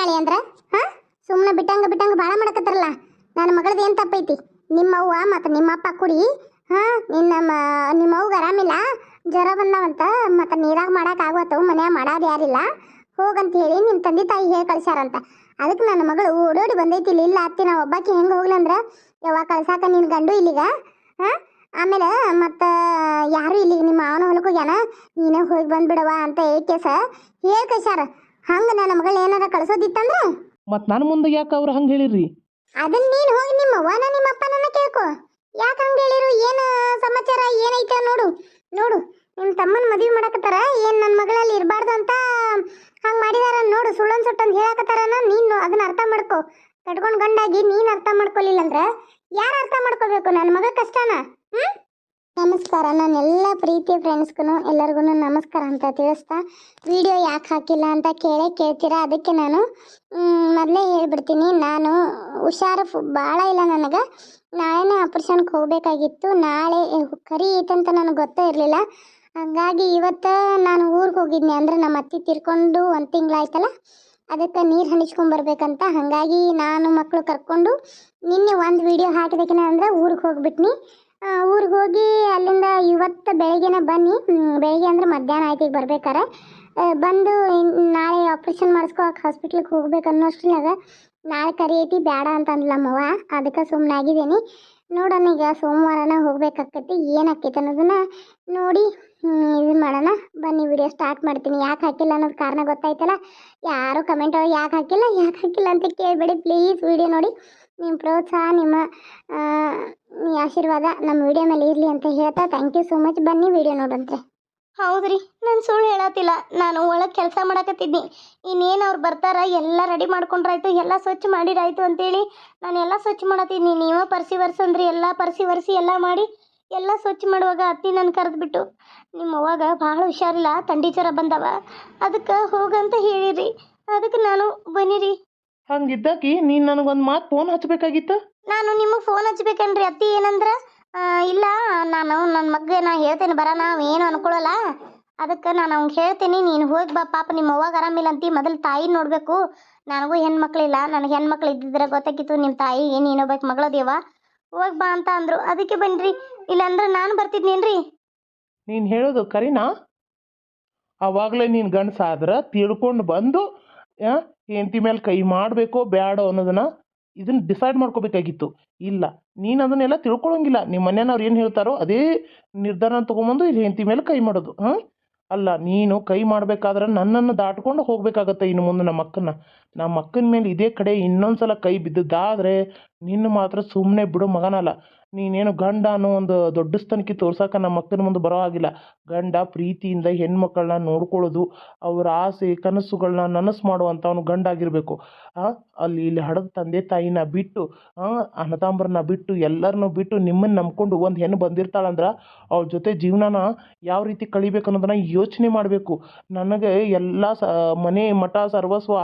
ನಾಳೆ ಅಂದ್ರ? ಹಾ? ಸುಮ್ಮನೆ ಬಿಟ್ಟಂಗ ಬಿಟ್ಟಂಗ ಭಾಳ ಮಾಡಕತ್ತಾರಲ್ಲ. ನನ್ನ ಮಗಳದ್ದು ಏನು ತಪ್ಪೈತಿ? ನಿಮ್ಮ ಅವ್ವ ಮತ್ತು ನಿಮ್ಮ ಅಪ್ಪ ಕುಡಿ, ಹಾ? ನಿನ್ನ ನಿಮ್ಮ ಅವ್ಗೆ ಆರಾಮಿಲ್ಲ? ಜ್ವರ ಬಂದವಂತ, ಮತ್ತು ನೀರಾಗ ಮಾಡಕ್ಕೆ ಆಗವತ್ತವು ಮನ್ಯಾಗ ಮಾಡೋದು ಯಾರಿಲ್ಲ? ಹೋಗಂತ ಹೇಳಿ ನಿಮ್ಮ ತಂದೆ ತಾಯಿ ಹೇಳಿ ಕಳ್ಸ್ಯಾರಂತ. ಅದಕ್ಕೆ ನನ್ನ ಮಗಳು ಓಡೋಡಿ ಬಂದೈತಿ, ಇಲ್ಲಿ ಇಲ್ಲ ಅತ್ತಿ, ನಾವು ಒಬ್ಬಾಕಿ ಹೆಂಗೆ ಹೋಗ್ಲಂದ್ರ ಯಾವಾಗ ಕಳ್ಸಾಕ ನಿನ್ನ ಗಂಡು ಇಲ್ಲಿಗ? ಹಾಂ? ಆಮೇಲೆ ಮತ್ತು, ಯಾರು ಇಲ್ಲಿ? ನಿಮ್ಮ ಮಾವನ ಹೊಲಕ್ಕೆ ಹೋಗ್ಯಾನ? ನೀನೇ ಹೋಗಿ ಬಂದ್ಬಿಡವಾ ಅಂತ ಹೇಳ್ಕೇಸ ಹೇಳಿ ಕಳ್ಸ್ಯಾರ. ಹಂಗೆ ನನ್ನ ಮಗಳ ಏನಾರ ಕಳ್ಸೋದಿತ್ತಂದ್ರೆ? ಮತ್ ನನ್ನ ಮುಂದೆ ಯಾಕೆ ಅವ್ರ ಹಂಗ ಹೇಳಿರಿ ಅದನ್ನ ನೀನು ಹೋಗಿ ನಿಮ್ಮ ಅವ್ವನ ನಿಮ್ಮ ಅಪ್ಪನನ್ನ ಕೇಳ್ಕೊ. ಯಾಕೆ ಹಂಗ ಹೇಳಿರು? ಏನು ಸಮಾಚಾರ? ಏನೈತೆ ನೋಡು. ನೋಡು ನಿಮ್ಮ ತಮ್ಮನ ಮದುವೆ ಮಾಡಕತ್ತಾರ? ಏನು ನನ್ನ ಮಗಳಲ್ಲಿ ಇರಬಾರ್ದು ಅಂತ ಹಂಗ ಮಾಡಿದಾರ? ನೋಡು ಸುಳ್ಳೊಂದು ಸುಟ್ಟಂದು ಹೇಳಕತ್ತಾರನ? ನೀನು ಅದನ್ನ ಅರ್ಥ ಮಾಡ್ಕೊ. ಕಟ್ಕೊಂಡು ಗಂಡಾಗಿ ನೀನು ಅರ್ಥ ಮಾಡ್ಕೊಲಿಲ್ಲ ಅಂದ್ರ ಯಾರು ಅರ್ಥ ಮಾಡ್ಕೋಬೇಕು? ನನ್ನ ಮಗ ಕಷ್ಟನ? ಹ್ಞೂ ನಮಸ್ಕಾರ. ನಾನು ಎಲ್ಲ ಪ್ರೀತಿ ಫ್ರೆಂಡ್ಸ್ಗೂ ಎಲ್ಲರಿಗೂ ನಮಸ್ಕಾರ ಅಂತ ತಿಳಿಸ್ತಾ ವಿಡಿಯೋ ಯಾಕೆ ಹಾಕಿಲ್ಲ ಅಂತ ಕೇಳಿ ಕೇಳ್ತೀರಾ? ಅದಕ್ಕೆ ನಾನು ಮೊದಲೇ ಹೇಳ್ಬಿಡ್ತೀನಿ. ನಾನು ಹುಷಾರು ಭಾಳ ಇಲ್ಲ ನನಗೆ. ನಾಳೆನೇ ಆಪ್ರೇಷನ್ಗೆ ಹೋಗಬೇಕಾಗಿತ್ತು. ನಾಳೆ ಕರಿ ಐತಂತ ನನಗೆ ಗೊತ್ತೇ ಇರಲಿಲ್ಲ. ಹಂಗಾಗಿ ಇವತ್ತು ನಾನು ಊರಿಗೆ ಹೋಗಿದ್ನಿ. ಅಂದ್ರೆ ನಮ್ಮ ಅತ್ತಿ ತಿರ್ಕೊಂಡು ಒಂದು ತಿಂಗಳಾಯ್ತಲ್ಲ? ಅದಕ್ಕೆ ನೀರು ಹಣಿಸ್ಕೊಂಬರ್ಬೇಕಂತ ಹಾಗಾಗಿ ನಾನು ಮಕ್ಕಳು ಕರ್ಕೊಂಡು ನಿನ್ನೆ ಒಂದು ವಿಡಿಯೋ ಹಾಕಿದಕ್ಕಿನ ಅಂದ್ರೆ ಊರಿಗೆ ಹೋಗ್ಬಿಟ್ನಿ. ಊರಿಗೆ ಹೋಗಿ ಅಲ್ಲಿಂದ ಇವತ್ತು ಬೆಳಗ್ಗೆನ ಬನ್ನಿ. ಬೆಳಿಗ್ಗೆ ಅಂದ್ರೆ ಮಧ್ಯಾಹ್ನ ಆಯ್ತು ಈಗ ಬರ್ಬೇಕಾರೆ. ಬಂದು ನಾಳೆ ಆಪ್ರೇಷನ್ ಮಾಡಿಸ್ಕೊಳಕ್ಕೆ ಹಾಸ್ಪಿಟ್ಲಿಗೆ ಹೋಗ್ಬೇಕು ಅನ್ನೋಷ್ಟ್ರಾಗ ನಾಳೆ ಕರಿ ಐತಿ ಬೇಡ ಅಂತ ಅಂದ್ಲ ನಮ್ಮವ್ವ ಅದಕ್ಕೆ ಸುಮ್ಮನೆ ಆಗಿದ್ದೀನಿ. ನೋಡೋಣ ಈಗ ಸೋಮವಾರನ ಹೋಗ್ಬೇಕಾಕೈತಿ ಏನಾಕೈತೆ ಅನ್ನೋದನ್ನ ನೋಡಿ ಇದು ಮಾಡೋಣ. ಬನ್ನಿ ವಿಡಿಯೋ ಸ್ಟಾರ್ಟ್ ಮಾಡ್ತೀನಿ. ಯಾಕೆ ಹಾಕಿಲ್ಲ ಅನ್ನೋದು ಕಾರಣ ಗೊತ್ತಾಯ್ತಲ್ಲ? ಯಾರು ಕಮೆಂಟ್ ಯಾಕೆ ಹಾಕಿಲ್ಲ ಯಾಕೆ ಹಾಕಿಲ್ಲ ಅಂತ ಕೇಳಬೇಡಿ. ಪ್ಲೀಸ್ ವಿಡಿಯೋ ನೋಡಿ. ನಿಮ್ಮ ಪ್ರೋತ್ಸಾಹ, ನಿಮ್ಮ ಆಶೀರ್ವಾದ ನಮ್ಮ ವಿಡಿಯೋ ಮೇಲೆ ಇರಲಿ ಅಂತ ಹೇಳ್ತಾ ಥ್ಯಾಂಕ್ ಯು ಸೋ ಮಚ್ ಬನ್ನಿ ವಿಡಿಯೋ ನೋಡಂತ್ರೆ ಹೌದ್ರಿ, ನಾನು ಸುಳ್ಳು ಹೇಳತ್ತಿಲ್ಲ. ನಾನು ಒಳಗೆ ಕೆಲಸ ಮಾಡಕತ್ತಿದ್ನಿ. ಇನ್ನೇನು ಅವ್ರು ಬರ್ತಾರ, ಎಲ್ಲ ರೆಡಿ ಮಾಡ್ಕೊಂಡ್ರಾಯ್ತು, ಎಲ್ಲ ಸ್ವಚ್ಛ ಮಾಡಿರಾಯ್ತು ಅಂತೇಳಿ ನಾನು ಎಲ್ಲ ಸ್ವಚ್ಛ ಮಾಡತ್ತಿದ್ನಿ ನೀವೇ ಪರ್ಸಿ ವರ್ಸಂದ್ರಿ ಎಲ್ಲ ಪರ್ಸಿ ವರ್ಸಿ ಎಲ್ಲ ಮಾಡಿ ಎಲ್ಲ ಸ್ವಚ್ಛ ಮಾಡುವಾಗ ಅತ್ತಿ ನನ್ನ ಕರೆದ್ಬಿಟ್ಟು, ನಿಮ್ಮ ಅವಾಗ ಭಾಳ ಹುಷಾರಿಲ್ಲ ಥಂಡಿ ಜ್ವರ ಬಂದವ, ಅದಕ್ಕೆ ಹೋಗಂತ ಹೇಳಿರಿ, ಅದಕ್ಕೆ ನಾನು ಬನ್ನಿರಿ. ಹಂಗಿದ್ದಾಕಿ ನೀನು ನನಗೊಂದು ಮಾತು ಫೋನ್ ಹಚ್ಚಬೇಕಾಗಿತ್ತು ನಾನು ನಿಮಗೆ ಫೋನ್ ಹಚ್ಬೇಕನ್ರಿ ಅತ್ತಿ ಏನಂದ್ರ? ಆ, ಇಲ್ಲ ನಾನು ನನ್ನ ಮಗ್ಗ ನಾ ಹೇಳ್ತೇನೆ ಬರೋಣ ಏನು ಅನ್ಕೊಳಲ್ಲ. ಅದಕ್ಕೆ ನಾನು ಅವ್ನಿಗೆ ಹೇಳ್ತೀನಿ ನೀನು ಹೋಗಿ ಬಾ ಪಾಪ ನಿಮ್ಮ ಅವ್ವಾಗ ಆರಾಮಿಲ್ಲ ಅಂತಿ ಮೊದಲು ತಾಯಿ ನೋಡಬೇಕು. ನನಗೂ ಹೆಣ್ಮಕ್ಳಿಲ್ಲ ನನಗೆ ಹೆಣ್ಮಕ್ಳು ಇದ್ದಿದ್ರೆ ಗೊತ್ತಾಗಿತ್ತು ನಿಮ್ಮ ತಾಯಿ ಏನು ಮಗಳ ದೇವ. ಹೋಗ್ ಬಾ ಅಂತ ಅಂದರು ಅದಕ್ಕೆ ಬನ್ರಿ. ಇಲ್ಲಾಂದ್ರೆ ನಾನು ಬರ್ತಿದ್ನೇನ್ರಿ? ನೀನು ಹೇಳೋದು ಕರಿನಾ? ಅವಾಗಲೇ ನೀನು ಗಂಡಸಾದ್ರೆ ತಿಳ್ಕೊಂಡು ಬಂದು ಹೆಂಡತಿ ಮೇಲೆ ಕೈ ಮಾಡಬೇಕೋ ಬೇಡೋ ಅನ್ನೋದನ್ನ ಇದನ್ನ ಡಿಸೈಡ್ ಮಾಡ್ಕೋಬೇಕಾಗಿತ್ತು. ಇಲ್ಲ, ನೀನು ಅದನ್ನೆಲ್ಲ ತಿಳ್ಕೊಳ್ಳೋಂಗಿಲ್ಲ ನಿಮ್ಮ ಮನೆಯವ್ರು ಏನು ಹೇಳ್ತಾರೋ ಅದೇ ನಿರ್ಧಾರ ತೊಗೊಂಬಂದು ಇಲ್ಲಿ ಹೆಂಡತಿ ಮೇಲೆ ಕೈ ಮಾಡೋದು. ಹಾಂ ಅಲ್ಲ, ನೀನು ಕೈ ಮಾಡಬೇಕಾದ್ರೆ ನನ್ನನ್ನು ದಾಟ್ಕೊಂಡು ಹೋಗಬೇಕಾಗತ್ತೆ ಇನ್ನು ಮುಂದೆ ನಮ್ಮ ಅಕ್ಕನ ನಮ್ಮ ಅಕ್ಕನ ಮೇಲೆ ಇದೇ ಕಡೆ ಇನ್ನೊಂದು ಸಲ ಕೈ ಬಿದ್ದದ್ದಾದರೆ ನಿನ್ನ ಮಾತ್ರ ಸುಮ್ಮನೆ ಬಿಡೋ ಮಗನಲ್ಲ. ನೀನೇನು ಗಂಡ ಅನ್ನೋ ಒಂದು ದೊಡ್ಡ ಸ್ಥಾನಕ್ಕೆ ತೋರ್ಸೋಕೆ ನಮ್ಮ ಅಕ್ಕನ ಮುಂದೆ ಬರೋ ಆಗಿಲ್ಲ ಗಂಡ ಪ್ರೀತಿಯಿಂದ ಹೆಣ್ಮಕ್ಕಳನ್ನ ನೋಡ್ಕೊಳ್ಳೋದು, ಅವ್ರ ಆಸೆ ಕನಸುಗಳನ್ನ ನನಸು ಮಾಡುವಂಥವನು ಗಂಡ ಆಗಿರಬೇಕು. ಅಲ್ಲಿ ಇಲ್ಲಿ ಹಡದ ತಂದೆ ತಾಯಿನ ಬಿಟ್ಟು ಅನ್ನತಾಂಬರನ್ನ ಬಿಟ್ಟು ಎಲ್ಲರನ್ನು ಬಿಟ್ಟು ನಿಮ್ಮನ್ನು ನಂಬ್ಕೊಂಡು ಒಂದು ಹೆಣ್ಣು ಬಂದಿರ್ತಾಳಂದ್ರೆ ಅವ್ರ ಜೊತೆ ಜೀವನನ ಯಾವ ರೀತಿ ಕಳಿಬೇಕು ಅನ್ನೋದನ್ನ ಯೋಚನೆ ಮಾಡಬೇಕು. ನನಗೆ ಎಲ್ಲ ಸ, ಮನೆ ಮಠ ಸರ್ವಸ್ವ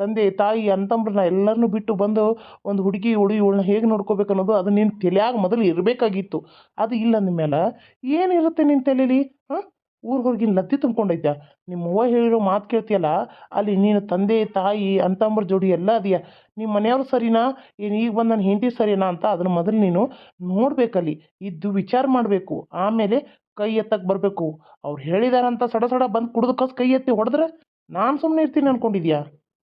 ತಂದೆ, ತಾಯಿ ಅಂತಂಬ್ರನ್ನ ಎಲ್ಲರನ್ನು ಬಿಟ್ಟು ಬಂದು ಒಂದು ಹುಡುಗಿ ಹುಡುಗಿ ಇವಳನ್ನ ಹೇಗೆ ನೋಡ್ಕೋಬೇಕು ಅನ್ನೋದು ಅದು ನಿನ್ನ ತಲೆಯಾಗ ಮೊದಲು ಇರಬೇಕಾಗಿತ್ತು. ಅದು ಇಲ್ಲ ಅಂದಮೇಲೆ ಏನಿರುತ್ತೆ ನಿನ್ನ ತಲೆಯಲ್ಲಿ ಹಾಂ? ಊರು ಹೊರಗಿನ ಲದ್ದಿ ತುಂಬ್ಕೊಂಡೈತೆ ನಿಮ್ಮ ಅವ್ವ ಹೇಳಿರೋ ಮಾತು ಕೇಳ್ತೀಯಲ್ಲ, ಅಲ್ಲಿ ನೀನು ತಂದೆ, ತಾಯಿ ಅಂತಂಬ್ರ ಜೋಡಿ ಎಲ್ಲ ಅದೆಯಾ ನಿಮ್ಮ ಮನೆಯವ್ರು ಸರಿನಾ? ಏನು ಈಗ ಬಂದು ನನ್ನ ಹೆಂಡತಿ ಸರಿನಾ ಅಂತ ಅದನ್ನ ಮೊದಲು ನೀನು ನೋಡಬೇಕಲ್ಲಿ. ಇದ್ದು ವಿಚಾರ ಮಾಡಬೇಕು. ಆಮೇಲೆ ಕೈ ಎತ್ತಕ್ಕೆ ಬರಬೇಕು. ಅವ್ರು ಹೇಳಿದಾರಂತ ಸಡ ಸಡ ಬಂದು ಕುಡ್ದು ಕಸ್ ಕೈ ಎತ್ತಿ ಹೊಡೆದ್ರೆ ನಾನು ಸುಮ್ಮನೆ ಇರ್ತೀನಿ ಅನ್ಕೊಂಡಿದ್ಯಾ?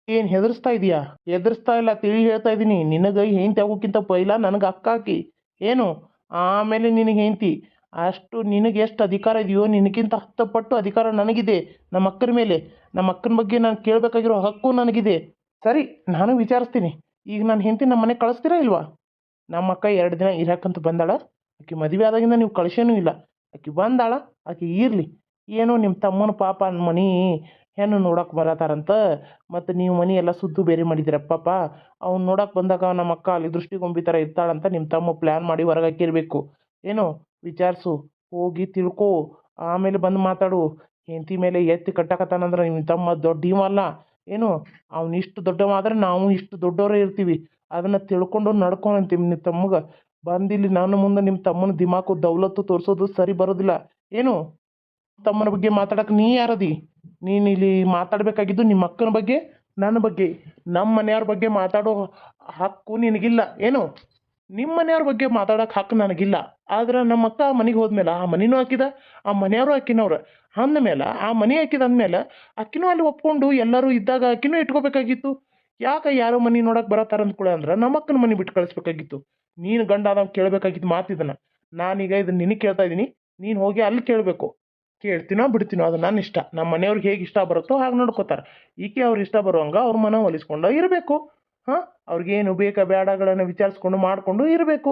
ಏನು ಹೆದರ್ಸ್ತಾ ಇದೀಯಾ? ಹೆದರ್ಸ್ತಾ ಇಲ್ಲ, ತಿಳಿ ಹೇಳ್ತಾ ಇದ್ದೀನಿ ನಿನಗೆ ಹೆಂಡತಿ ಆಗೋಕ್ಕಿಂತ ಪೈಲ ನನಗೆ ಅಕ್ಕ ಹಾಕಿ ಏನು? ಆಮೇಲೆ ನಿನಗೆ ಹೆಂಡತಿ. ಅಷ್ಟು ನಿನಗೆ ಎಷ್ಟು ಅಧಿಕಾರ ಇದೆಯೋ, ನಿನಗಿಂತ ಹತ್ತು ಪಟ್ಟು ಅಧಿಕಾರ ನನಗಿದೆ, ನಮ್ಮ ಅಕ್ಕನ ಮೇಲೆ. ನಮ್ಮ ಅಕ್ಕನ ಬಗ್ಗೆ ನಾನು ಕೇಳಬೇಕಾಗಿರೋ ಹಕ್ಕು ನನಗಿದೆ. ಸರಿ, ನಾನು ವಿಚಾರಿಸ್ತೀನಿ. ಈಗ ನಾನು ಹೆಂಡ್ತಿ ನಮ್ಮ ಮನೆಗೆ ಕಳಿಸ್ತೀರಾ ಇಲ್ವಾ? ನಮ್ಮ ಅಕ್ಕ ಎರಡು ದಿನ ಇರಾಕಂತ ಬಂದಾಳ. ಆಕೆ ಮದುವೆ ಆದಾಗಿಂದ ನೀವು ಕಳಿಸೇನೂ ಇಲ್ಲ. ಆಕೆ ಬಂದಾಳ, ಆಕೆ ಇರಲಿ. ಏನೋ ನಿಮ್ಮ ತಮ್ಮನ ಪಾಪ ಮನೆ ಹೆಣ್ಣು ನೋಡಕ್ಕೆ ಬರತ್ತಾರಂತ ಮತ್ತು ನೀವು ಮನೆ ಎಲ್ಲ ಸುದ್ದು ಬೇರೆ ಮಾಡಿದ್ದೀರ ಪಾಪ ಅವ್ನು ನೋಡಕ್ಕೆ ಬಂದಾಗ ನಮ್ಮ ಅಕ್ಕ ಅಲ್ಲಿ ದೃಷ್ಟಿಗೊಂಬಿ ಥರ ಇರ್ತಾಳಂತ ನಿಮ್ಮ ತಮ್ಮ ಪ್ಲ್ಯಾನ್ ಮಾಡಿ ಹೊರಗೆ ಹಾಕಿರಬೇಕು. ಏನು ವಿಚಾರಿಸು, ಹೋಗಿ ತಿಳ್ಕೊ. ಆಮೇಲೆ ಬಂದು ಮಾತಾಡು. ಹೆಂಡತಿ ಮೇಲೆ ಎತ್ತಿ ಕಟ್ಟಕತ್ತಾನಂದ್ರೆ ನಿಮ್ಮ ತಮ್ಮ ದೊಡ್ಡ ಇವಲ್ಲ ಏನು ಅವ್ನು ಇಷ್ಟು ದೊಡ್ಡವ ಆದರೆ ನಾವು ಇಷ್ಟು ದೊಡ್ಡವರೇ ಇರ್ತೀವಿ. ಅದನ್ನು ತಿಳ್ಕೊಂಡು ನಡ್ಕೊಂತೀವಿ ನಿಮ್ಮ ತಮ್ಮಗೆ. ಬಂದಿಲ್ಲಿ ನಾನು ಮುಂದೆ ನಿಮ್ಮ ತಮ್ಮನ ದಿಮಾಕು, ದೌಲತ್ತು ತೋರಿಸೋದು ಸರಿ ಬರೋದಿಲ್ಲ. ಏನು ತಮ್ಮನ ಬಗ್ಗೆ ಮಾತಾಡಕ್ಕೆ ನೀ ಯಾರದಿ? ನೀನು ಇಲ್ಲಿ ಮಾತಾಡಬೇಕಾಗಿದ್ದು ನಿಮ್ಮ ಅಕ್ಕನ ಬಗ್ಗೆ, ನನ್ನ ಬಗ್ಗೆ. ನಮ್ಮ ಮನೆಯವ್ರ ಬಗ್ಗೆ ಮಾತಾಡೋ ಹಕ್ಕು ನಿನಗಿಲ್ಲ. ಏನು? ನಿಮ್ಮ ಮನೆಯವ್ರ ಬಗ್ಗೆ ಮಾತಾಡೋಕೆ ಹಕ್ಕು ನನಗಿಲ್ಲ. ಆದ್ರೆ ನಮ್ಮ ಅಕ್ಕ ಮನೆಗೆ ಹೋದ್ಮೇಲೆ ಆ ಮನೆನೂ ಹಾಕಿದ, ಆ ಮನೆಯವರು ಹಾಕಿನವ್ರು. ಅಂದಮೇಲೆ, ಆ ಮನೆ ಹಾಕಿದ ಅಂದಮೇಲೆ ಅಕ್ಕಿನೂ ಅಲ್ಲಿ ಒಪ್ಕೊಂಡು ಎಲ್ಲರೂ ಇದ್ದಾಗ ಅಕ್ಕಿನೂ ಇಟ್ಕೋಬೇಕಾಗಿತ್ತು. ಯಾಕೆ ಯಾರೋ ಮನೆ ನೋಡಕ್ಕೆ ಬರತ್ತಾರ ಅಂದ್ಕೊಳ ಅಂದ್ರೆ ನಮ್ಮ ಅಕ್ಕನ ಮನೆ ಬಿಟ್ಟು ಕಳಿಸ್ಬೇಕಾಗಿತ್ತು. ನೀನು ಗಂಡ ಆದವ್ ಕೇಳಬೇಕಾಗಿತ್ತು ಮಾತಿದನ ನಾನೀಗ ಇದನ್ನ ನಿನಗೆ ಕೇಳ್ತಾ ಇದ್ದೀನಿ ನೀನು ಹೋಗಿ ಅಲ್ಲಿ ಕೇಳಬೇಕು. ಕೇಳ್ತೀನೋ ಬಿಡ್ತೀನೋ ಅದು ನನ್ನ ಇಷ್ಟ. ನಮ್ಮ ಮನೆಯವ್ರಿಗೆ ಹೇಗೆ ಇಷ್ಟ ಬರುತ್ತೋ ಹಾಗೆ ನೋಡ್ಕೋತಾರೆ. ಈಕೆ ಅವ್ರ ಇಷ್ಟ ಬರುವಂಗೆ ಅವ್ರ ಮನ ಒಲಿಸ್ಕೊಂಡು ಇರಬೇಕು. ಹಾಂ? ಅವ್ರಿಗೇನು ಬೇಕಾ ಬೇಡಗಳನ್ನು ವಿಚಾರಿಸ್ಕೊಂಡು ಮಾಡಿಕೊಂಡು ಇರಬೇಕು.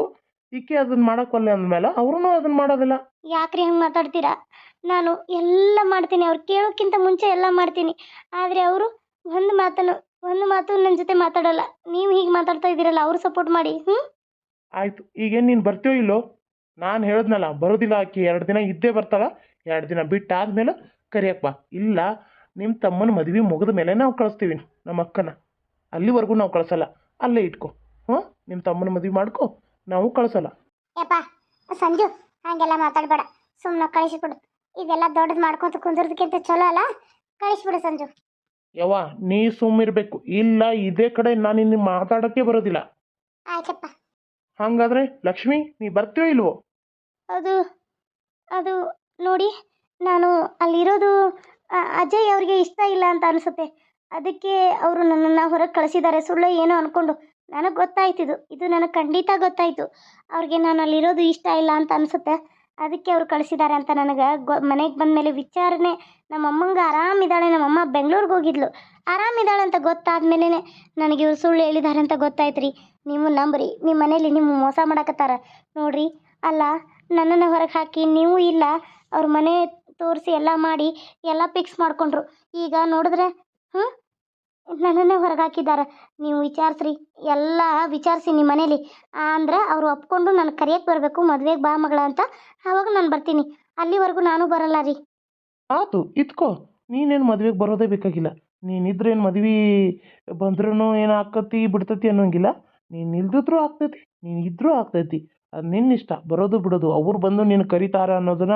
ಈಕೆ ಅದನ್ನ ಮಾಡೋಕ್ಕೊಲ್ಲ ಅಂದಮೇಲೆ ಅವ್ರೂ ಅದನ್ನ ಮಾಡೋದಿಲ್ಲ. ಯಾಕ್ರಿ ಹಂಗೆ ಮಾತಾಡ್ತೀರಾ? ನಾನು ಎಲ್ಲ ಮಾಡ್ತೀನಿ. ಅವ್ರು ಕೇಳೋಕ್ಕಿಂತ ಮುಂಚೆ ಎಲ್ಲ ಮಾಡ್ತೀನಿ. ಆದರೆ ಅವರು ಒಂದು ಮಾತನ್ನು ಒಂದು ಮಾತು ನನ್ನ ಜೊತೆ ಮಾತಾಡಲ್ಲ. ನೀವು ಹೀಗೆ ಮಾತಾಡ್ತಾ ಇದ್ದೀರಲ್ಲ ಅವ್ರು ಸಪೋರ್ಟ್ ಮಾಡಿ. ಹ್ಞೂ ಆಯಿತು. ಈಗೇನು ನೀನು ಬರ್ತೀಯೋ ಇಲ್ಲೋ? ನಾನು ಹೇಳಿದ್ನಲ್ಲ ಬರೋದಿಲ್ಲ ಆಕೆ. ಎರಡು ದಿನ ಇದ್ದೇ ಬರ್ತಾಳ. ಎರಡು ದಿನ ಬಿಟ್ಟು ಕರಿಯಪ್ಪ ಕರಿಯಕ್ಕೆ ಬಾ ಇಲ್ಲ ನಿಮ್ಮ ತಮ್ಮನ ಮದುವೆ ಮುಗಿದ ಮೇಲೆ ನಾವು ಕಳಿಸ್ತೀವಿ ನಮ್ಮ ಅಕ್ಕನ. ಅಲ್ಲಿವರೆಗೂ ನಾವು ಕಳಿಸಲ್ಲ ಅಲ್ಲೇ ಇಟ್ಕೊ. ಹ್ಞೂ ನಿಮ್ಮ ತಮ್ಮನ ಮದುವೆ ಮಾಡ್ಕೊ ನಾವು ಕಳಿಸಲ್ಲ. ಯಪ್ಪ ಸಂಜು ಹಾಗೆಲ್ಲ ಮಾತಾಡಬೇಡ ಸುಮ್ಮನೆ ಕಳಿಸಿಬಿಡು. ಇದೆಲ್ಲ ದೊಡ್ಡದು ಮಾಡ್ಕೊಂತ ಕುಂದಿರೋದಕ್ಕಿಂತ ಚಲೋ ಅಲ್ಲ? ಕಳಿಸ್ಬಿಡು ಸಂಜು. ಯವ್ವ ನೀ ಸುಮ್ಮಿರ್ಬೇಕು ಇಲ್ಲ ಇದೇ ಕಡೆ ನಾನು ನಿನ್ನ ಮಾತಾಡೋಕ್ಕೆ ಬರೋದಿಲ್ಲ. ಆಯ್ತಪ್ಪ. ಹಂಗಾದ್ರೆ ಲಕ್ಷ್ಮಿ ನೀ ಬರ್ತೀಯೋ ಇಲ್ವೋ? ಅದು ಅದು ನೋಡಿ, ನಾನು ಅಲ್ಲಿರೋದು ಅಜಯ್ ಅವ್ರಿಗೆ ಇಷ್ಟ ಇಲ್ಲ ಅಂತ ಅನಿಸುತ್ತೆ. ಅದಕ್ಕೆ ಅವರು ನನ್ನನ್ನು ಹೊರಗೆ ಕಳಿಸಿದ್ದಾರೆ. ಸುಳ್ಳು ಏನೋ ಅಂದ್ಕೊಂಡು ನನಗೆ ಗೊತ್ತಾಯ್ತಿದು. ಇದು ನನಗೆ ಖಂಡಿತ ಗೊತ್ತಾಯಿತು. ಅವ್ರಿಗೆ ನಾನು ಅಲ್ಲಿರೋದು ಇಷ್ಟ ಇಲ್ಲ ಅಂತ ಅನಿಸುತ್ತೆ. ಅದಕ್ಕೆ ಅವ್ರು ಕಳಿಸಿದ್ದಾರೆ ಅಂತ ನನಗೆ ಗೊ, ಮನೆಗೆ ಬಂದಮೇಲೆ ವಿಚಾರಣೆ ನಮ್ಮಮ್ಮಂಗೆ ಆರಾಮಿದ್ದಾಳೆ ನಮ್ಮಮ್ಮ ಬೆಂಗಳೂರಿಗೆ ಹೋಗಿದ್ಲು. ಆರಾಮಿದ್ದಾಳೆ ಅಂತ ಗೊತ್ತಾದ್ಮೇಲೆ ನನಗೆ ಇವ್ರು ಸುಳ್ಳು ಹೇಳಿದ್ದಾರೆ ಅಂತ ಗೊತ್ತಾಯ್ತು ರೀ ನೀವು ನಂಬ್ರಿ. ನಿಮ್ಮ ಮನೇಲಿ ನಿಮ್ಮ ಮೋಸ ಮಾಡಕತ್ತಾರ. ನೋಡ್ರಿ. ಅಲ್ಲ, ನನ್ನನ್ನು ಹೊರಗೆ ಹಾಕಿ ನೀವು ಇಲ್ಲ. ಅವ್ರ ಮನೆ ತೋರಿಸಿ ಎಲ್ಲ ಮಾಡಿ ಎಲ್ಲ ಫಿಕ್ಸ್ ಮಾಡ್ಕೊಂಡ್ರು. ಈಗ ನೋಡಿದ್ರೆ ಹ್ಞೂ ನನ್ನನ್ನೇ ಹೊರಗೆ ಹಾಕಿದ್ದಾರೆ ನೀವು ವಿಚಾರಿಸ್ರಿ, ಎಲ್ಲ ವಿಚಾರಿಸಿ ನಿಮ್ಮ ಮನೇಲಿ. ಅಂದರೆ ಅವ್ರು ಒಪ್ಕೊಂಡು ನಾನು ಕರಿಯಕ್ಕೆ ಬರಬೇಕು, ಮದುವೆಗೆ ಬಾ ಮಗಳ ಅಂತ ಆವಾಗ ನಾನು ಬರ್ತೀನಿ. ಅಲ್ಲಿವರೆಗೂ ನಾನು ಬರಲ್ಲ ರೀ. ಆತು, ಇತ್ಕೋ. ನೀನೇನು ಮದುವೆಗೆ ಬರೋದೇ ಬೇಕಾಗಿಲ್ಲ. ನೀನಿದ್ರೇನು ಮದುವೆ ಬಂದ್ರೂ ಏನು ಆಕತಿ ಬಿಡ್ತತಿ ಅನ್ನೋಂಗಿಲ್ಲ. ನೀನು ಇಲ್ದಿದ್ರೂ ಆಗ್ತೈತಿ, ನೀನು ಇದ್ದರೂ ಆಗ್ತೈತಿ. ಅದು ನಿನ್ನಿಷ್ಟ ಬರೋದು ಬಿಡೋದು. ಅವ್ರು ಬಂದು ನೀನು ಕರೀತಾರೆ ಅನ್ನೋದನ್ನ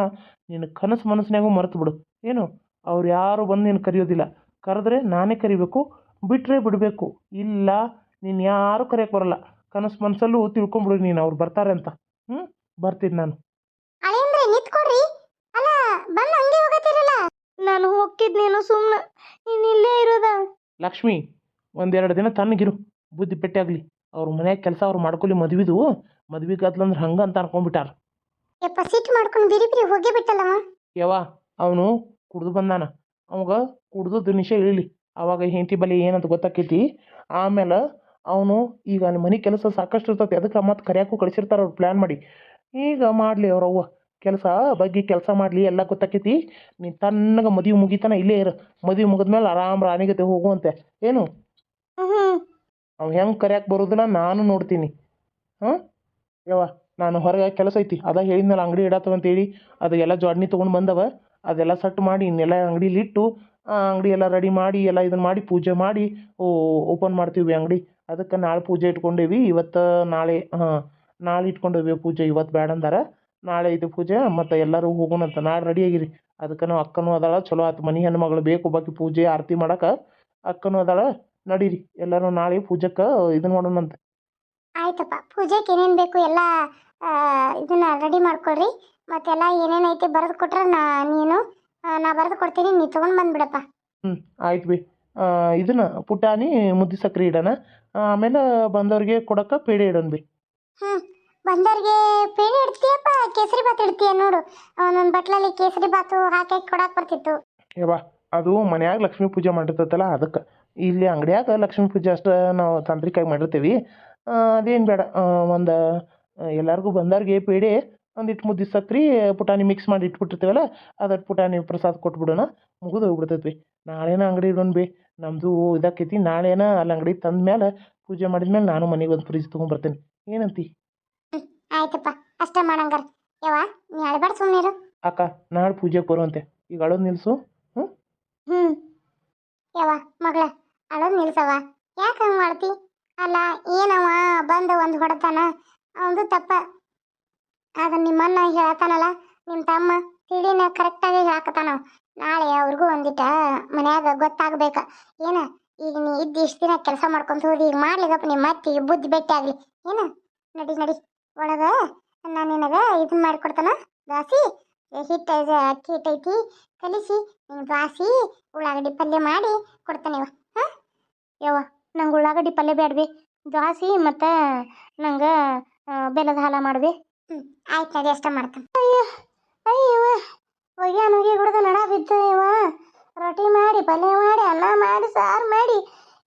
ನಿನ್ನ ಕನಸು ಮನಸ್ಸಿನಾಗೂ ಮರೆತು ಬಿಡು. ಏನು? ಅವ್ರು ಯಾರು ಬಂದು ನೀನು ಕರೆಯೋದಿಲ್ಲ. ಕರೆದ್ರೆ ನಾನೇ ಕರಿಬೇಕು ಬಿಟ್ಟರೆ ಬಿಡಬೇಕು. ಇಲ್ಲ ನೀನು ಯಾರು ಕರೆಯೋಕ್ಕೆ ಬರಲ್ಲ. ಕನಸು ಮನಸ್ಸಲ್ಲೂ ತಿಳ್ಕೊಂಬಿಡು ನೀನು. ಅವ್ರು ಬರ್ತಾರೆ ಅಂತ. ಹ್ಞೂ ಬರ್ತೀನಿ ನಾನು. ಅಳೇಂದ್ರೆ ನಿಂತ್ಕೊಡ್ರಿ. ಅಲ್ಲ ಬಂದು ಹಂಗೆ ಹೋಗತ್ತಿರಲ್ಲ. ನಾನು ಸುಮ್ಮನೆ ನೀನು ಇಲ್ಲೇ ಇರೋದ? ಲಕ್ಷ್ಮಿ ಒಂದೆರಡು ದಿನ ತಣ್ಣಗಿರು. ಬುದ್ಧಿ ಪೆಟ್ಟಾಗಲಿ ಅವ್ರ ಮನೆ ಕೆಲಸ ಅವ್ರು ಮಾಡ್ಕೊಳ್ಳಿ ಮದ್ವಿದು. ಮದ್ವಿಗಾದ್ಲಂದ್ರೆ ಹಂಗೆ ಅಂತ ಅನ್ಕೊಂಡ್ಬಿಟ್ಟಾರ. ಯಪ್ಪ ಸಿಟ್ಟು ಮಾಡ್ಕೊಂಡು ಬಿರಿ ಬಿರಿ ಹೋಗಿ ಬಿಟ್ಟಲ್ಲಮ್ಮ ಯವ್ವ ಅವನು ಕುಡ್ದು ಬಂದಾನ. ಅವಾಗ ಕುಡ್ದು ದಿನಿಷ ಇಳಿಲಿ ಅವಾಗ ಹೆಂಡತಿ ಬಲಿ ಏನಂತ ಗೊತ್ತಾಕೈತಿ? ಆಮೇಲೆ ಅವನು ಈಗ ಅಲ್ಲಿ ಮನೆ ಕೆಲಸ ಸಾಕಷ್ಟು ಇರ್ತೈತಿ. ಅದಕ್ಕೆ ಮತ್ತೆ ಕರ್ಯಾಕು ಕಳಿಸಿರ್ತಾರೆ ಅವ್ರು ಪ್ಲ್ಯಾನ್ ಮಾಡಿ. ಈಗ ಮಾಡಲಿ ಅವ್ರವ್ವ ಕೆಲಸ ಬಗ್ಗೆ ಕೆಲಸ ಮಾಡಲಿ ಎಲ್ಲ ಗೊತ್ತಾಕೈತಿ. ನೀ ತನ್ನಗೆ ಮದುವೆ ಮುಗಿತನ ಇಲ್ಲೇ ಇರು. ಮದುವೆ ಮುಗಿದ್ಮೇಲೆ ಆರಾಮ್ ರಾಣಿಗತೆ ಹೋಗುವಂತೆ. ಏನು? ಅವ ಹೆಂಗೆ ಕರ್ಯಾಕೆ ಬರೋದಿಲ್ಲ ನಾನು ನೋಡ್ತೀನಿ. ಹಾಂ ಯವ್ವ, ನಾನು ಹೊರಗೆ ಕೆಲಸ ಐತಿ, ಅದ ಹೇಳಿದ್ನಲ್ಲ ಅಂಗಡಿ ಇಡತ್ತವ ಅಂತೇಳಿ, ಅದು ಎಲ್ಲ ಜೋಡ್ನಿ ತೊಗೊಂಡು ಬಂದವ, ಅದೆಲ್ಲ ಸಟ್ ಮಾಡಿ, ಇನ್ನೆಲ್ಲ ಅಂಗಡಿಲಿ ಇಟ್ಟು, ಆ ಅಂಗಡಿ ಎಲ್ಲ ರೆಡಿ ಮಾಡಿ, ಎಲ್ಲ ಇದನ್ನ ಮಾಡಿ, ಪೂಜೆ ಮಾಡಿ ಓಪನ್ ಮಾಡ್ತೀವಿ ಅಂಗಡಿ. ಅದಕ್ಕೆ ನಾಳೆ ಪೂಜೆ ಇಟ್ಕೊಂಡೇವಿ, ಇವತ್ತು ನಾಳೆ, ಹಾಂ, ನಾಳೆ ಇಟ್ಕೊಂಡೇವಿ ಪೂಜೆ, ಇವತ್ತು ಬೇಡ ಅಂದಾರ. ನಾಳೆ ಇದು ಪೂಜೆ, ಮತ್ತು ಎಲ್ಲರೂ ಹೋಗೋಣಂತ ನಾಳೆ ರೆಡಿ ಆಗಿರಿ. ಅದಕ್ಕೆ ನಾವು ಅಕ್ಕನೂ ಅದಾಳ, ಚಲೋ ಆಯ್ತು ಮನೆ ಹೆಣ್ಮಗಳು ಬೇಕು ಬಾಕಿ ಪೂಜೆ, ಆರತಿ ಮಾಡಕ್ಕೆ ಅಕ್ಕನೂ ಅದಾಳ, ನಡೀರಿ, ಎಲ್ಲರೂ ನಾಳೆ ಪೂಜಕ್ಕೆ ಇದನ್ನ ಮಾಡೋಣಂತೆ. ಆಯ್ತಪ್ಪ. ಪೂಜೆಗೆ ಏನೇನು ಬೇಕು ಎಲ್ಲ ಇದನ್ನ ರೆಡಿ ಮಾಡ್ಕೊಳ್ರಿ ಮತ್ತೆಲ್ಲ ಏನೇನು ಐತೆ ಬರೆದು ಕೊಟ್ರೆ ನಾ ನೀನು ನಾ ಬರೆದು ಕೊಡ್ತೀನಿ ನೀ ತೊಗೊಂಡು ಬಂದ್ಬಿಡಪ್ಪ. ಹ್ಞೂ ಆಯ್ತು ಬಿ. ಇದನ್ನ ಪುಟಾಣಿ ಮುದ್ದೆ ಸಕ್ಕರೆ ಇಡೋಣ. ಆಮೇಲೆ ಬಂದವ್ರಿಗೆ ಕೊಡಕ್ಕೆ ಪೇಡೆ ಇಡೋಣ ಬಿ. ಹ್ಞೂ ಬಂದವ್ರಿಗೆ ಪೇಡೆ ಇಡ್ತೀಯಪ್ಪ ಕೇಸರಿ ಬಾತ್ ಇಡ್ತೀಯ ನೋಡು. ಒಂದೊಂದು ಬಟ್ಲಲ್ಲಿ ಕೇಸರಿ ಬಾತು ಹಾಕಿ ಕೊಡಕ್ಕೆ ಬರ್ತಿತ್ತು. ಯವ್ವ ಅದು ಮನ್ಯಾಗ ಲಕ್ಷ್ಮೀ ಪೂಜೆ ಮಾಡಿರ್ತೈತಲ್ಲ ಅದಕ್ಕೆ. ಇಲ್ಲಿ ಅಂಗಡಿಯಾಗ ಲಕ್ಷ್ಮೀ ಪೂಜೆ ಅಷ್ಟು ನಾವು ತಾಂತ್ರಿಕವಾಗಿ ಮಾಡಿರ್ತೀವಿ. ಅದೇನು ಬೇಡ. ಒಂದು ಎಲ್ಲರಿಗೂ ಬಂದವ್ರಿಗೆ ಪೇಡೆ ಒಂದಿಟ್ಟು ಮುದ್ದೆ ಸಕ್ರೆ ಪುಟಾಣಿ ಮಿಕ್ಸ್ ಮಾಡಿ ಇಟ್ಬಿಟ್ಟಿರ್ತೀವಲ್ಲ ಅದಟ್ಟು ಪುಟಾಣಿ ಪ್ರಸಾದ ಕೊಟ್ಬಿಡೋಣ. ಮುಗಿದು ಹೋಗ್ಬಿಡ್ತೈತೆ ಬಿ ನಾಳೆನ ಅಂಗಡಿ ಇಡೋಣ ಬೇ. ನಮ್ಮದು ಇದಾಕೈತಿ. ನಾಳೆನ ಅಲ್ಲಿ ಅಂಗಡಿ ತಂದ ಮೇಲೆ ಪೂಜೆ ಮಾಡಿದ ಮೇಲೆ ನಾನು ಮನೆಗೆ ಒಂದು ಫ್ರಿಜ್ ತೊಗೊಂಬರ್ತೇನೆ. ಏನಂತಿ? ಆಯ್ತಪ್ಪ. ಅಷ್ಟೇ ಮಾಡಂಗಾರ. ಯವ್ವ ನೀ ಅಳ್ಬೇಡ ಸುಮ್ಮನಿರು ಅಕ್ಕ ನಾಳೆ ಪೂಜೆ ಬರುವಂತೆ. ಈಗ ಅಳೋದು ನಿಲ್ಸು. ಹ್ಞೂ ಹ್ಞೂ ಯವ್ವ ಮಗಳ ಅಳೋದು ನಿಲ್ಸವ ಯಾಕೆ ಹಂಗೆ ಮಾಡ್ತಿ? ಅಲ್ಲ, ಏನವ ಬಂದು ಒಂದು ಹೊಡೆತಾನ? ಅವಂದು ತಪ್ಪ. ಆಗ ನಿಮ್ಮನ್ನ ಹೇಳ್ತಾನಲ್ಲ ನಿಮ್ಮ ತಮ್ಮ ತಿಳಿನ ಕರೆಕ್ಟಾಗಿ ಹೇಳಕತ್ತಾನ ನಾಳೆ ಅವ್ರಿಗೂ ಒಂದಿಟ ಮನ್ಯಾಗ ಗೊತ್ತಾಗ್ಬೇಕ. ಏನ, ಈಗ ನೀ ಇದ್ದು ಇಷ್ಟು ದಿನ ಕೆಲಸ ಮಾಡ್ಕೊಂತ ಹೋದಿ, ಈಗ ಮಾಡ್ಲಿಗಪ್ಪ ನಿಮ್ಮ ಮತ್ತೆ ಬುದ್ಧಿ ಭೇಟಿ ಆಗ್ಲಿ. ಏನ, ನಡಿ ನಡಿ. ಒಳಗ ನಾನು ನಿನಗ ಇದನ್ನ ಮಾಡಿಕೊಡ್ತಾನ. ದಾಸಿ ಹಿಟ್ಟು ಇದು ಅಕ್ಕಿ ಹಿಟ್ಟೈತಿ ಕಲಿಸಿ ನಿನ್ನ ದ್ವಾಸಿ ಉಳ್ಳಾಗಡ್ಡಿ ಪಲ್ಯ ಮಾಡಿ ಕೊಡ್ತಾನೆ ಹಾಂ? ಯವ್ವ. ನಂಗೆ ಉಳ್ಳಾಗಡ್ಡಿ ಪಲ್ಯ ಬೇಡ್ವಿ ದ್ವಾಸಿ ಮತ್ತು ನಂಗೆ ಬೆಲ್ಲದ ಹಾಲ ಮಾಡ್ವಿ. ಹ್ಞೂ ಆಯ್ತು ನಡಿ ಅಷ್ಟ ಮಾಡ್ತಾನೆ. ಅಯ್ಯೋ ಅಯ್ಯವ್ವ ಒಯ್ಯಾನ ನುಗ್ಗಿ ಕುಡ್ದು ನಡ ಬಿದ್ದು ಇವ ರೊಟ್ಟಿ ಮಾಡಿ ಪಲ್ಯ ಮಾಡಿ ಅನ್ನ ಮಾಡಿ ಸಾರು ಮಾಡಿ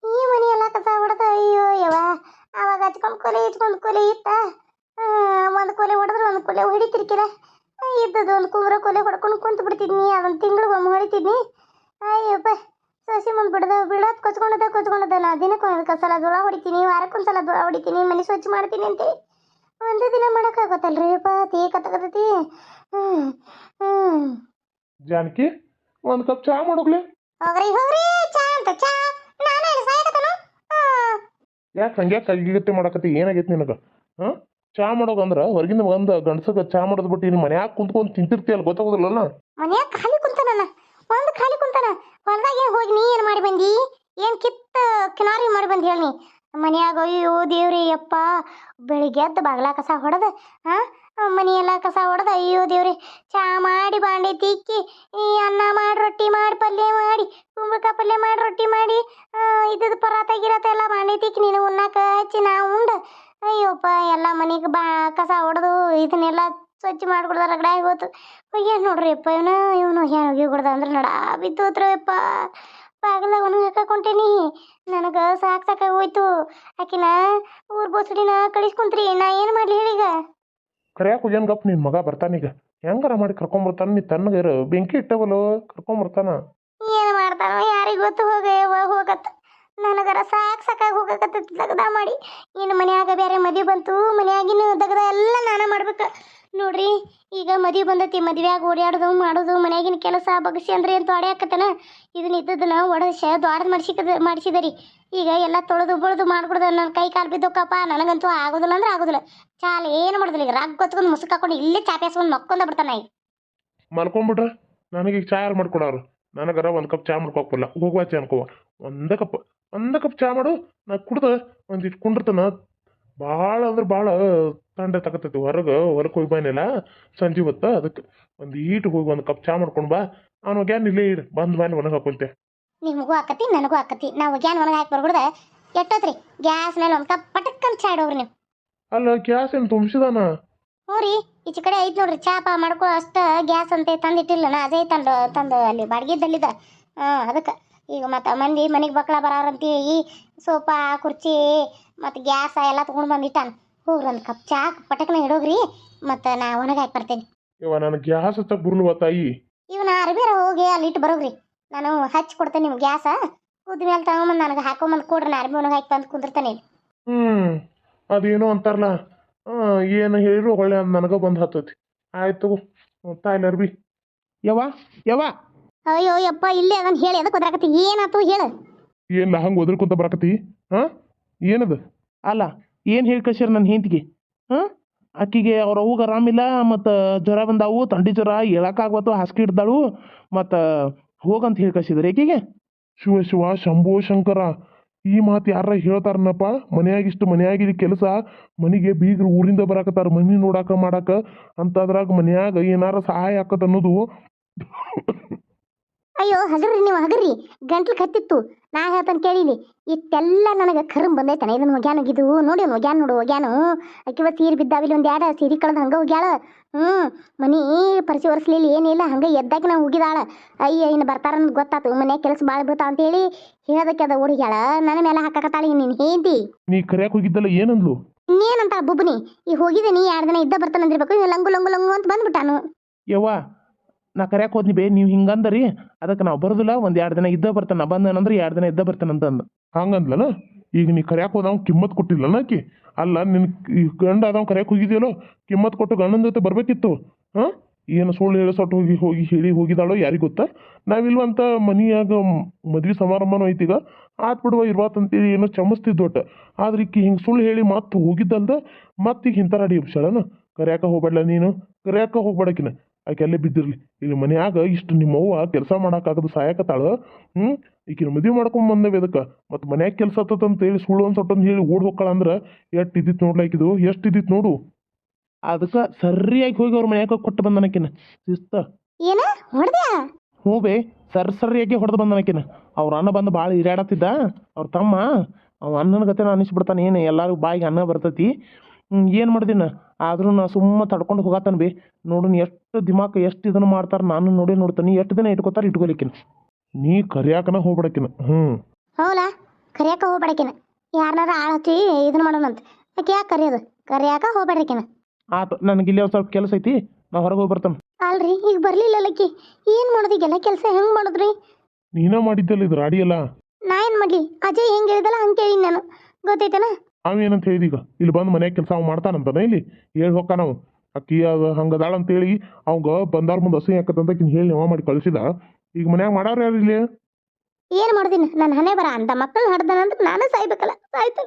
ಈ ಮನೆ ಎಲ್ಲ ಕಸ ಹೊಡೆದ ಅಯ್ಯೋ ಯವ ಅವಾಗ ಹಚ್ಕೊಂಡು ಕೊಲೆ ಇಟ್ಕೊಂಡು ಕೊಲೆ ಇತ್ತ. ಒಂದು ಕೊಲೆ ಹೊಡೆದ್ರೆ ಒಂದು ಕೊಲೆ ಹೊಡಿತಿರ್ಕಿರ ಇದ್ದದ್ದು ಒಂದು ಕುಂಬ್ರ ಕೊಲೆ ಹೊಡ್ಕೊಂಡು ಕುಂತು ಬಿಡ್ತಿದ್ನಿ ಅದೊಂದು ತಿಂಗಳಿಗೆ ಒಮ್ಮೆ ಹೊಡಿತಿದ್ನಿ. ಅಯ್ಯಪ್ಪ. ಸಸಿ ಮುಂದೆ ಬಿಡದ ಬಿಡೋದು ಕೊಚ್ಕೊಂಡದ ಕೊಚ್ಕೊಂಡದ ನಾ ದಿನಕ್ಕೆ ಒಂದು ಸಲ ದುಳ ಹೊಡಿತೀನಿ ವಾರಕ್ಕೊಂದ್ಸಲ ದುಳ ಹೊಡಿತೀನಿ ಮನೆ ಸ್ವಚ್ಛ ಮಾಡ್ತೀನಿ ಅಂತೇಳಿ ಒಂದು ದಿನ ಮಾಡೋಕ್ಕಾಗತ್ತಲ್ರಿ ಅಪ್ಪ ತೇ ಕತ್ತಕತ್ತೈತಿ ಹ್ಞೂ ಹ್ಞೂ ಜಾನಕಿ ಒಂದು ಕಪ್ ಚಹಾ ಮಾಡೋಗ್ಲಿ ಹೋಗ್ರಿ ಹೋಗ್ರಿ ಚಾ ಅಂತ ಚಾ. ನಾನು ನಾನೇ ಸಾಯಕತ್ತನು? ಯಾಕೆ ಹಂಗೆ ಕೈಗತ್ತೆ ಮಾಡಕತ್ತಿ? ಏನಾಗೈತಿ ನಿನಗೆ? ಹಾಂ? ಚಹಾ ಅಂದ್ರೆ ಹೊರಗಿಂದ ಒಂದು ಗಂಡಸಗೆ ಚಾ ಮಾಡೋದು ಬಿಟ್ಟು ಇಲ್ಲಿ ಮನ್ಯಾಗ ಕುಂತ್ಕೊಂಡು ತಿಂತಿರ್ತೀಯಲ್ಲ ಗೊತ್ತಾಗೋದಿಲ್ಲಲ್ಲ? ಮನ್ಯಾಗ ಖಾಲಿ ಕುಂತಾನ ಒಂದು ಖಾಲಿ ಕುಂತಾನ ಹೊಲ್ದಾಗ ಏನು ಹೋಗಿ ನೀ ಏನು ಮಾಡಿ ಬಂದಿ? ಏನು ಕಿತ್ತ ಕಿನಾರಿ ಮಾಡಿ ಬಂದಿ ಹೇಳಿ ಮನೆಯಾಗ ಅಯ್ಯೋ ದೇವ್ರಿ ಯಪ್ಪ, ಬೆಳಿಗ್ಗೆ ಎದ್ದು ಬಾಗ್ಲ ಕಸ ಹೊಡೆದ ಹಾಂ ಮನೆಯೆಲ್ಲ ಕಸ ಹೊಡೆದ, ಅಯ್ಯೋ ದೇವ್ರಿ, ಚಾ ಮಾಡಿ ಬಾಂಡೆ ತಿಕ್ಕಿ, ಈ ಅನ್ನ ಮಾಡಿ ರೊಟ್ಟಿ ಮಾಡಿ ಪಲ್ಯ ಮಾಡಿ, ಕುಂಬಳಕಾಯಿ ಪಲ್ಯ ಮಾಡಿ ರೊಟ್ಟಿ ಮಾಡಿ ಇದ್ದದ ಪರಾತ ಗಿರಾತ ಎಲ್ಲ ಬಾಂಡೆ ತಿಕ್ಕಿ ನೀನು ಉಣ್ಣಾಕ ಹಚ್ಚಿ ನಾ ಉಂಡ. ಅಯ್ಯೋಪ್ಪ, ಎಲ್ಲ ಮನೆಗೆ ಬಾ ಕಸ ಹೊಡೆದು, ಇದನ್ನೆಲ್ಲ ಸ್ವಚ್ಛ ಮಾಡ್ಕೊಡ್ದ ರಗಡ ಆಗೋತು ಏನು ನೋಡ್ರಿ ಅಪ್ಪ ಇವನ ಇವನು ಏನು ಹೋಗಿ ಕೊಡ್ದ ಅಂದ್ರೆ ನಡ ಬಿದ್ದೋತ್ರಪ್ಪ ಬಾಗಿಲಾಗ ಒಣಗಿ ಹಾಕೊಂಟೇನಿ ನನಗೆ ಸಾಕು ಸಾಕಾಗಿ ಹೋಯ್ತು. ಆಕಿನ ಊರ್ ಬೋಸಡಿನ ಕಳಿಸ್ಕೊಂತ್ರಿ ನಾ ಏನು ಮಾಡಲಿ ಹೇಳೀಗ ಕರೆಯಾಕ ಹೋಗ್ಯಾನ ಗಪ್ ನಿನ್ನ ಮಗ ಬರ್ತಾನೀಗ ಹೆಂಗಾರ ಮಾಡಿ ಕರ್ಕೊಂಬರ್ತಾನ? ನೀ ತನ್ನಗಿರು ಬೆಂಕಿ ಇಟ್ಟವಲ್ಲೋ ಕರ್ಕೊಂಬರ್ತಾನ? ಏನು ಮಾಡ್ತಾನೋ ಯಾರಿಗೆ ಗೊತ್ತು? ಹೋಗ ಹೋಗತ್ತ ನನಗರ ಸಾಕು ಸಾಕಾಗಿ ಹೋಗಕತ್ತ ದಗದ ಮಾಡಿ. ಇನ್ನು ಮನ್ಯಾಗ ಬೇರೆ ಮದುವೆ ಬಂತು. ಮನ್ಯಾಗಿನ ದಗದ ಮಾಡ್ಬೇಕು ನೋಡ್ರಿ, ಈಗ ಮದುವೆ ಬಂದೈತಿ, ಮದುವೆಯಾಗ ಓಡಾಡೋದು ಮಾಡೋದು, ಮನೆಯಾಗಿನ ಕೆಲಸ ಬಗಸಿ ಅಂದ್ರೆ ಏನು ತೊಡೆ ಹಾಕತ್ತನ ಇದನ್ನ ಇದ್ದದನ್ನ ಒಡಸ ದ್ವಾಡದ ಮಾಡಿಸಿಕದ, ಮಾಡಿಸಿದರಿ. ಈಗ ಎಲ್ಲ ತೊಳೆದು ಬಳ್ದು ಮಾಡ್ಬಿಡ್ದು ನನ್ನ ಕೈ ಕಾಲು ಬಿದ್ದೋಕಪ್ಪ, ನನಗಂತೂ ಆಗೋದಿಲ್ಲ ಅಂದ್ರೆ ಆಗೋದಿಲ್ಲ. ಚಾಲ ಏನು ಮಾಡೋದಿಲ್ಲ ಈಗ, ರಾಗ್ ಗೊತ್ಕೊಂಡು ಮುಸುಕ್ ಹಾಕೊಂಡು ಇಲ್ಲೇ ಚಾಪೇಸ್ಕೊಂಡು ಮಕ್ಕೊಂದ ಬಿಡ್ತಾನ ಈಗ. ಮಲ್ಕೊಂಬಿಟ್ರೆ? ನನಗೆ ಈಗ ಚಾ ಯಾರು ಮಾಡ್ಕೊಡೋರು? ನನಗರ ಒಂದು ಕಪ್ ಚಾ ಮಾಡ್ಕೊಪ್ಪಲ್ಲ ಹೋಗುವ ಚಾ ಅನ್ಕೋವ ಒಂದ ಕಪ್ ಒಂದ ಕಪ್ ಚಾ ಮಾಡು, ನಾ ಕುಡ್ದು ಒಂದಿಟ್ಟು ಕುಂಡಿರ್ತಾನ ಭಾಳ ಅಂದ್ರೆ ಭಾಳ ತಂಡ ತಗತೈತಿ. ಹೊರಗೆ ಹೊರಗೆ ಹೋಗಿ ಬಂದಿಲ್ಲ ಸಂಜೆ ಹೊತ್ತ ಅದಕ್ಕೆ ಒಂದು ಈಟ್ ಹೋಗಿ ಒಂದು ಕಪ್ ಚಾ ಮಾಡ್ಕೊಂಡು ಬಾ. ಅವ್ನು ಗ್ಯಾನ್ ಇಲ್ಲೇ ಇಡು ಬಂದು ಬಾನಿ ಒಣಗಿ ಹಾಕೊಳ್ತೆ. ನಿಮಗೂ ಆಕತಿ ನನಗೂ ಆಕತಿ. ನಾವು ಗ್ಯಾನ್ ಒಣಗ ಹಾಕಿ ಬರ್ಬಿಡ್ದ. ಎಟ್ಟೋತ್ರಿ? ಗ್ಯಾಸ್ ಮೇಲೆ ಒಂದು ಕಪ್ ಪಟಕ್ಕನ್ ಚಾ ಇಡೋಗ್ರಿ ನೀವು. ಅಲ್ಲ ಗ್ಯಾಸ್ ಏನು ತುಂಬಿಸಿದಾನ? ಹ್ಞೂ ರೀ. ಈಚೆ ಕಡೆ ಐತೆ ನೋಡ್ರಿ. ಚಾ ಪಾ ಮಾಡ್ಕೊ ಅಷ್ಟ ಗ್ಯಾಸ್ ಅಂತ ತಂದಿಟ್ಟಿಲ್ಲ ನಾ. ಅದೇ ತಂದು ತಂದು ಅಲ್ಲಿ ಬಾಡ್ಗಿದ್ದಲ್ಲಿದ ಹಾಂ ಅದಕ್ಕೆ. ಈಗ ಮತ್ತು ಮಂದಿ ಮನೆಗೆ ಬಕ್ಳ ಬರಾರಂತಿ. ಸೋಫಾ ಕುರ್ಚಿ ಮತ್ತು ಗ್ಯಾಸ್ ಎಲ್ಲ ತೊಗೊಂಡು ಬಂದಿಟ್ಟಾನ ಹೋಗ್ರಿ ಒಂದು ಕಪ್ ಚಾ ಪಟಕ್ನ ಇಡೋಗ್ರಿ ಮತ್ತು ನಾ ಒಣಗಿ ಹಾಕಿ ಬರ್ತೇನೆ. ಇವ ನನಗೆ ಗ್ಯಾಸ್ ಹಚ್ಚಕ್ಕೆ ಬುರ್ಲುವ ತಾಯಿ. ಇವನ ಅರ್ಬಿರ ಹೋಗಿ ಅಲ್ಲಿ ಇಟ್ಟು ಬರೋಗ್ರಿ. ನಾನು ಹಚ್ಚಿ ಕೊಡ್ತೇನೆ ನಿಮ್ಗೆ ಗ್ಯಾಸ. ಕುದ್ದ ಮೇಲೆ ತಗೊಂಬಂದು ನನಗೆ ಹಾಕೊಂಬಂದು ಕೊಡ್ರಿ ನಾ ಅರ್ಬಿ ಒಣಗಿ ಹಾಕಿ ಬಂದು ಕುಂದಿರ್ತಾನೆ. ಹ್ಮ್ ಅದೇನೋ ಅಂತಾರಲ್ಲ. ಏನು ಹೇಳಿರು ಒಳ್ಳೆ ನನಗೆ ಬಂದು ಹತ್ತೈತಿ. ಆಯ್ತು ತಾಯಿ ನರ್ಬಿ. ಯವ್ವ ಯವ್ವ. ಅಯ್ಯೋ ಯಪ್ಪ ಇಲ್ಲೇ ಅದನ್ನ ಹೇಳಿ ಅದಕ್ಕೆ ಒದ್ರಾಕತ್ತಿ? ಏನಾತು ಹೇಳು. ಏನಿಲ್ಲ ಹಂಗೆ ಒದರ್ಕೊಂತ ಬರಕತ್ತಿ? ಹಾಂ? ಏನದು? ಅಲ್ಲ ಏನು ಹೇಳಿ ಕಳ್ಸ್ಯಾರ ನನ್ನ ಹೆಂಡತಿಗೆ? ಹಾಂ? ಆಕಿಗೆ ಅವ್ರ ಅವ್ಗೆ ಆರಾಮಿಲ್ಲ ಮತ್ತು ಜ್ವರ ಬಂದಾವು ತಂಡಿ ಜ್ವರ ಹೇಳಕ್ಕಾಗ್ವತ್ತು ಹಾಸಿಗೆ ಇಡ್ದಾಳು ಮತ್ತು ಹೋಗಂತ ಹೇಳಿ ಕಳ್ಸಿದ್ರು ಆಕಿಗೆ. ಶಿವ ಶಿವ, ಶಂಭೋ, ಶಂಕರ, ಈ ಮಾತು ಯಾರ ಹೇಳ್ತಾರನಪ್ಪ? ಮನೆಯಾಗಿಷ್ಟು ಮನೆಯಾಗಿದ್ದ ಕೆಲಸ, ಮನೆಗೆ ಬೀಗರು ಊರಿಂದ ಬರಾಕತ್ತಾರ, ಮನೆ ನೋಡಾಕ ಮಾಡಾಕ, ಅಂತದ್ರಾಗ ಮನ್ಯಾಗ ಏನಾರ ಸಹಾಯ ಆಕತ್ ಅನ್ನೋದು ಅಯ್ಯೋ ಹಗರ್ರಿ ನೀವು ಹಗರ್ರಿ. ಗಂಟ್ಲು ಕತ್ತಿತ್ತು. ನಾ ಹೇಳ್ತಾನೆ ಕೇಳಿಲಿ ಇಷ್ಟೆಲ್ಲ ನನಗೆ ಕರ್ಮ್ ಬಂದೈತಾನೆ. ಇದನ್ನು ಹೋಗ್ಯಾನ ಇದು ನೋಡಿ ಅವ್ನು ಹೋಗ್ಯಾನು ನೋಡು ಹೋಗ್ಯಾನು ಅಕ್ಕಿವ ಸೀರೆ ಬಿದ್ದಾವಿಲ್ಲ ಒಂದು ಎರಡು ಸೀರೆ ಕಳೆದು ಹಂಗೆ ಹೋಗ್ಯಾಳ ಹ್ಞೂ ಮನಿ ಪರಿಸಿ ಒರೆಸ್ಲಿಲ್ಲ ಏನಿಲ್ಲ ಹಂಗೆ ಎದ್ದಾಗ ನಾವು ಹೋಗಿದಾಳ ಅಯ್ಯ ಇನ್ನು ಬರ್ತಾರಂತ ಗೊತ್ತಾತು. ಮನೆ ಕೆಲಸ ಭಾಳ ಬೀಳ್ತಾವ ಅಂತೇಳಿ ಹೇಳೋದಕ್ಕೆ ಅದ ಹುಡುಗ್ಯಾಳ ನನ್ನ ಮೇಲೆ ಹಾಕಕತ್ತಾಳ ನೀನು ಹೇಂತಿ ನೀ ಕರೆಯಕ್ಕೆ ಹೋಗಿದ್ದಲ್ಲ ಏನಂದ್ಲು? ಇನ್ನೇನಂತ ಬುಬ್ಬನಿ. ಈಗ ಹೋಗಿದ್ದೀನಿ ಎರಡು ದಿನ ಇದ್ದ ಬರ್ತಾನಂದಿರ್ಬೇಕು. ಇವ್ ಲಂಗು ಲಂಗು ಲಂಗು ಅಂತ ಬಂದ್ಬಿಟ್ಟಾನು. ಯವ್ವ ನಾ ಕರ್ಯಾಕ ಹೋದ್ನಿ ಬೇ, ನೀವು ಹಿಂಗಂದರಿ. ಅದಕ್ಕೆ ನಾವು ಬರೋದಿಲ್ಲ, ಒಂದು ಎರಡು ದಿನ ಇದ್ದ ಬರ್ತಾನೆ. ನಾ ಬಂದನಂದ್ರೆ ಎರಡು ದಿನ ಇದ್ದ ಬರ್ತಾನೆ ಅಂತಂದು. ಹಂಗಂದ್ಲಲ್ಲ? ಈಗ ನೀ ಕರ್ಯಾಕ ಹೋದವ್ ಕಿಮ್ಮತ್ ಕೊಟ್ಟಿಲ್ಲನ ಆಕಿ? ಅಲ್ಲ, ನಿನ್ ಗಂಡ ಅದಾವ ಕರ್ಯಾಕ ಹೋಗಿದ್ಯಲ್ಲೋ? ಕಿಮ್ಮತ್ ಕೊಟ್ಟು ಗಂಡನ ಜೊತೆ ಬರ್ಬೇಕಿತ್ತು? ಹಾಂ? ಏನು ಸುಳ್ಳು ಹೇಳಿ ಸೊಟ್ಟು ಹೋಗಿ ಹೋಗಿ ಹೇಳಿ ಹೋಗಿದಾಳೋ ಯಾರಿಗೆ ಗೊತ್ತಾ? ನಾವಿಲ್ವಂತ ಮನಿಯಾಗ ಮದ್ವೆ ಸಮಾರಂಭನೂ ಈಗ. ಆತ್ ಬಿಡುವ ಇರ್ವಾತಂತೇಳಿ ಏನೋ ಚಮಸ್ತಿದ್ದು ಒಟ್ಟು. ಆದ್ರೆ ಈಕಿ ಹಿಂಗೆ ಸುಳ್ಳು ಹೇಳಿ ಮತ್ತೆ ಹೋಗಿದ್ದಲ್ದ? ಮತ್ತೀಗ ಈಗ ರೆಡಿ ಅಡಿ ಎಬ್ಸಾಳನ ಕರ್ಯಾಕ ಹೋಗ್ಬೇಡ ನೀನು? ಕರ್ಯಾಕ ಹೋಗ್ಬೇಡಕಿನ ಆಕೆ ಅಲ್ಲೇ ಬಿದ್ದಿರ್ಲಿ. ಇಲ್ಲಿ ಮನ್ಯಾಗ ಇಷ್ಟು ನಿಮ್ಮವ್ವ ಕೆಲಸ ಮಾಡಕ್ಕಾಗದು ಸಾಯಕತ್ತಾಳ ಹ್ಞೂ ಈಕಿನ ಮದುವೆ ಮಾಡ್ಕೊಂಡ್ ಬಂದೇವೆ ಅದಕ್ಕೆ ಮತ್ತು ಮನ್ಯಾಗ ಕೆಲಸ ಅಂತ ಹೇಳಿ ಸುಳ್ಳು ಅಂತ ಸೊಟ್ಟೊಂದು ಹೇಳಿ ಓಡ್ ಹೋಗ್ಕಳ ಅಂದ್ರೆ ಎಷ್ಟು ಇದ್ದಿತ್ತು ನೋಡ್ಲಾಕಿದು ಎಷ್ಟು ಇದ್ದಿತ್ತು ನೋಡು? ಅದಕ್ಕೆ ಸರಿಯಾಗಿ ಹೋಗಿ ಅವ್ರ ಮನ್ಯಾಗ ಕೊಟ್ಟು ಬಂದನಕಿನ ಶಿಸ್ತ. ಹ್ಞೂ ಬೇ ಸರ್ ಸರಿಯಾಗಿ ಹೊಡೆದು ಬಂದನಕಿನ ಅವ್ರ ಅಣ್ಣ ಬಂದು ಭಾಳ ಹಿರಿಯಾಡತ್ತಿದ್ದ ಅವ್ರ ತಮ್ಮ ಅವ ಅಣ್ಣನ ಗತೆನ ಅನಿಸ್ಬಿಡ್ತಾನೆ ಏನು ಎಲ್ಲರಿಗೂ ಬಾಯಿಗೆ ಅನ್ನ ಬರ್ತೈತಿ. ಏನು ಮಾಡ್ದಿನ? ಆದ್ರೂ ನಾ ಸುಮ್ಮ ತಡ್ಕೊಂಡು ಹೋಗತ್ತಾನ ಬಿ. ನೋಡು ಎಷ್ಟು ದಿಮಾಕ್ ಎಷ್ಟು ಇದನ್ನು ಮಾಡ್ತಾರೆ ನಾನು ನೋಡಿ ನೋಡ್ತೀನಿ. ಎಷ್ಟು ದಿನ ಇಟ್ಕೋತಾರೆ ಇಟ್ಕೊಲಿಕ್ಕಿನ. ನೀ ಕರಿಯಾಕನ ಹೋಗ್ಬಿಡಕಿನ. ಹ್ಞೂ ಹೌಲಾ ಕರಿಯಾಕ ಹೋಗ್ಬೇಡಕಿನ. ಯಾರನ್ನಾರ ಆಳ್ ಹಚ್ಚಿ ಇದನ್ನ ಮಾಡೋಣಂತ. ಆಕೆ ಯಾಕೆ ಕರಿಯೋದು? ಕರಿಯಾಕ ಹೋಗ್ಬೇಡ್ರಿಕಿನ ಆತ ನನಗೆ ಇಲ್ಲಿ ಒಂದು ಸ್ವಲ್ಪ ಕೆಲಸ ಐತಿ. ನಾ ಹೊರಗೆ ಹೋಗಿ ಬರ್ತಾನೆ. ಅಲ್ರಿ ಈಗ ಬರ್ಲಿಲ್ಲ ಲಕ್ಕಿ. ಏನ್ ಮಾಡೋದು ಈಗೆಲ್ಲ ಕೆಲಸ? ಹೆಂಗ್ ಮಾಡೋದ್ರಿ? ನೀನ ಮಾಡಿದ್ದಲ್ಲ ಇದು ರಾಡಿ ಅಲ್ಲ ನಾ ಏನ್ ಮಾಡ್ಲಿ? ಅಜಯ್ ಹೆಂಗ್ ಹೇಳಿದಲ್ಲ ಹಂಗೆ ಕೇಳಿ ನಾನು. ಗೊತ್ತೈತನ? ಅವೇನಂತ ಹೇಳಿದೀಗ ಇಲ್ಲಿ ಬಂದು ಮನ್ಯಾಗ ಕೆಲಸ ಅವ್ ಮಾಡ್ತಾನಂತಾನೆ ಇಲ್ಲಿ? ಹೇಳಿ ಹೋಗ್ಕ ನಾವು ಅಕ್ಕಿ ಅದು ಹಂಗದಾಳ ಅಂತೇಳಿ ಅವಂಗ ಬಂದಾರ ಮುಂದೆ ಹಸಿ ಹಾಕತ್ತಂತ ಹೇಳಿ ನೆವ ಮಾಡಿ ಕಳಿಸಿದ. ಈಗ ಮನ್ಯಾಗ ಮಾಡಾರ ಯಾರು ಇಲ್ಲಿ? ಏನ್ ಮಾಡ್ದೀನಿ? ನನ್ನ ಹಣೆ ಬರ. ಅಂತ ಮಕ್ಕಳು ಹಡ್ದನಂದ್ರೆ ನಾನೇ ಸಾಯ್ಬೇಕಲ್ಲ. ಸಾಯ್ತು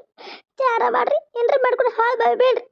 ಚಾರ ಮಾಡ್ರಿ. ಏನ್ರ ಮಾಡ್ಕೊಂಡು ಹಾಳು ಬೇಡ್ರಿ.